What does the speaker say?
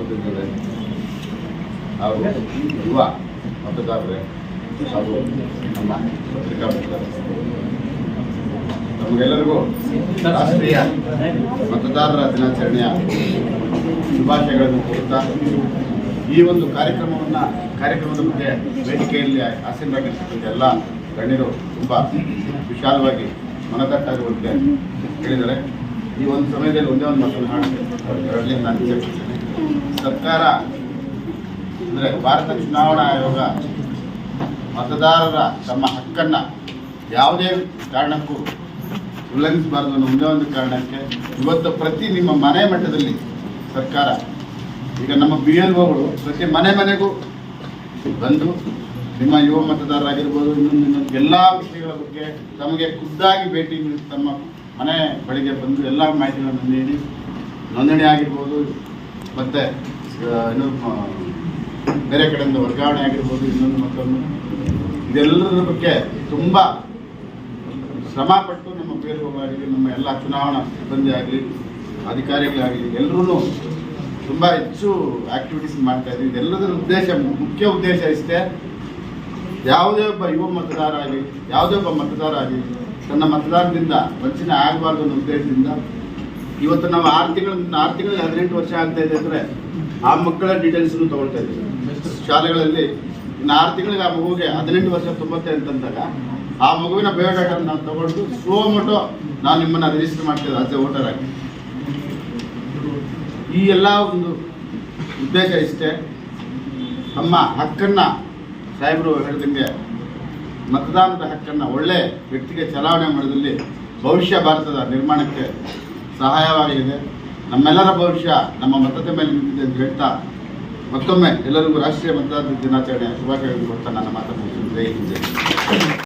ಬಂದಿದ್ದಾರೆ ಯುವ ಮತದಾರರೇ ನಮ್ಮ ಪತ್ರಿಕಾ ನಮಗೆಲ್ಲರಿಗೂ ರಾಷ್ಟ್ರೀಯ ಮತದಾರರ ದಿನಾಚರಣೆಯ ಶುಭಾಶಯಗಳನ್ನು ಕೋರುತ್ತಾ ಈ ಒಂದು ಕಾರ್ಯಕ್ರಮವನ್ನು ಕಾರ್ಯಕ್ರಮದ ಬಗ್ಗೆ ವೇದಿಕೆಯಲ್ಲಿ ಆಸೀನರಾಗಿರ್ತಕ್ಕಂಥ ಎಲ್ಲ ಗಣ್ಯರು ತುಂಬ ವಿಶಾಲವಾಗಿ ಮನದಟ್ಟಾಗುವಂತೆ ಹೇಳಿದ್ದಾರೆ. ಈ ಒಂದು ಸಮಯದಲ್ಲಿ ಒಂದೇ ಒಂದು ಮಾತನ್ನು ಹಾಡಿ ನಾನು ಚರ್ಚಿಸ್ತೇನೆ ಸರ್ಕಾರ, ಅಂದರೆ ಭಾರತ ಚುನಾವಣಾ ಆಯೋಗ, ಮತದಾರರ ತಮ್ಮ ಹಕ್ಕನ್ನು ಯಾವುದೇ ಕಾರಣಕ್ಕೂ ಉಲ್ಲಂಘಿಸಬಾರದು ಅನ್ನೋ ಒಂದೇ ಒಂದು ಕಾರಣಕ್ಕೆ ಇವತ್ತು ಪ್ರತಿ ನಿಮ್ಮ ಮನೆ ಮಟ್ಟದಲ್ಲಿ ಸರ್ಕಾರ, ಈಗ ನಮ್ಮ ಬಿ ಎಲ್ ಒಗಳು ಪ್ರತಿ ಮನೆ ಮನೆಗೂ ಬಂದು ನಿಮ್ಮ ಯುವ ಮತದಾರರಾಗಿರ್ಬೋದು, ಇನ್ನೊಂದು ಇನ್ನೊಂದು ಎಲ್ಲ ವಿಷಯಗಳ ಬಗ್ಗೆ ತಮಗೆ ಖುದ್ದಾಗಿ ಭೇಟಿ ನೀಡಿ, ತಮ್ಮ ಮನೆ ಬಳಿಗೆ ಬಂದು ಎಲ್ಲ ಮಾಹಿತಿಗಳನ್ನು ನೀಡಿ, ನೋಂದಣಿ ಆಗಿರ್ಬೋದು ಮತ್ತು ಇನ್ನು ಬೇರೆ ಕಡೆಯಿಂದ ವರ್ಗಾವಣೆ ಆಗಿರ್ಬೋದು, ಇನ್ನೊಂದು ಮತ್ತೊಂದು. ಇದೆಲ್ಲರ ಬಗ್ಗೆ ತುಂಬ ಶ್ರಮಪಟ್ಟು ನಮ್ಮ ಬೇರುಗಳಾಗಲಿ ನಮ್ಮ ಎಲ್ಲ ಚುನಾವಣಾ ಸಿಬ್ಬಂದಿ ಆಗಲಿ, ಅಧಿಕಾರಿಗಳಾಗಲಿ ಎಲ್ಲರೂ ತುಂಬ ಹೆಚ್ಚು ಆಕ್ಟಿವಿಟೀಸ್ ಮಾಡ್ತಾ ಇದ್ದೀವಿ. ಇದೆಲ್ಲದರ ಉದ್ದೇಶ, ಮುಖ್ಯ ಉದ್ದೇಶ ಇಷ್ಟೇ. ಯಾವುದೇ ಒಬ್ಬ ಯುವ ಮತದಾರ ಆಗಲಿ, ಯಾವುದೇ ಒಬ್ಬ ಮತದಾರ ಆಗಲಿ, ತನ್ನ ಮತದಾನದಿಂದ ವಂಚನೆ ಆಗಬಾರ್ದು ಅನ್ನೋ ಉದ್ದೇಶದಿಂದ ಇವತ್ತು ನಾವು ಆರು ತಿಂಗಳ, ಆರು ತಿಂಗಳಿಗೆ ಹದಿನೆಂಟು ವರ್ಷ ಆಗ್ತಾ ಇದೆ ಅಂದರೆ ಆ ಮಕ್ಕಳ ಡೀಟೇಲ್ಸ್ನು ತಗೊಳ್ತಾ ಇದ್ದೀವಿ. ಶಾಲೆಗಳಲ್ಲಿ ಇನ್ನು ಆರು ತಿಂಗಳಿಗೆ ಆ ಮಗುವಿಗೆ ಹದಿನೆಂಟು ವರ್ಷ ತುಂಬತ್ತೆ ಅಂತಂದಾಗ ಆ ಮಗುವಿನ ಬಯೋಡಾಟಾ ನಾವು ತಗೊಂಡು ಸ್ಲೋ ಮೋಟೋ ನಾನು ನಿಮ್ಮನ್ನು ರಿಜಿಸ್ಟರ್ ಮಾಡ್ತೇವೆ ಆಸ್ ಎ ವೋಟರ್ ಆಗಿ. ಈ ಎಲ್ಲ ಒಂದು ಉದ್ದೇಶ ಇಷ್ಟೇ. ನಮ್ಮ ಹಕ್ಕನ್ನ ಸಾಹೇಬರು ಹೇಳಿದಂಗೆ ಮತದಾನದ ಹಕ್ಕನ್ನು ಒಳ್ಳೆ ವ್ಯಕ್ತಿಗೆ ಚಲಾವಣೆ ಮಾಡೋದ್ರಲ್ಲಿ ಭವಿಷ್ಯ ಭಾರತದ ನಿರ್ಮಾಣಕ್ಕೆ ಸಹಾಯವಾಗಲಿದೆ ನಮ್ಮೆಲ್ಲರ ಭವಿಷ್ಯ ನಮ್ಮ ಮತದ ಮೇಲೆ ನಿಂತಿದೆ ಅಂತ ಹೇಳ್ತಾ ಮತ್ತೊಮ್ಮೆ ಎಲ್ಲರಿಗೂ ರಾಷ್ಟ್ರೀಯ ಮತದಾರರ ದಿನಾಚರಣೆಯ ಶುಭಾಶಯಗಳು ಕೊಡ್ತಾ ನನ್ನ ಮಾತನ್ನು. ಜೈ ಹಿಂದ್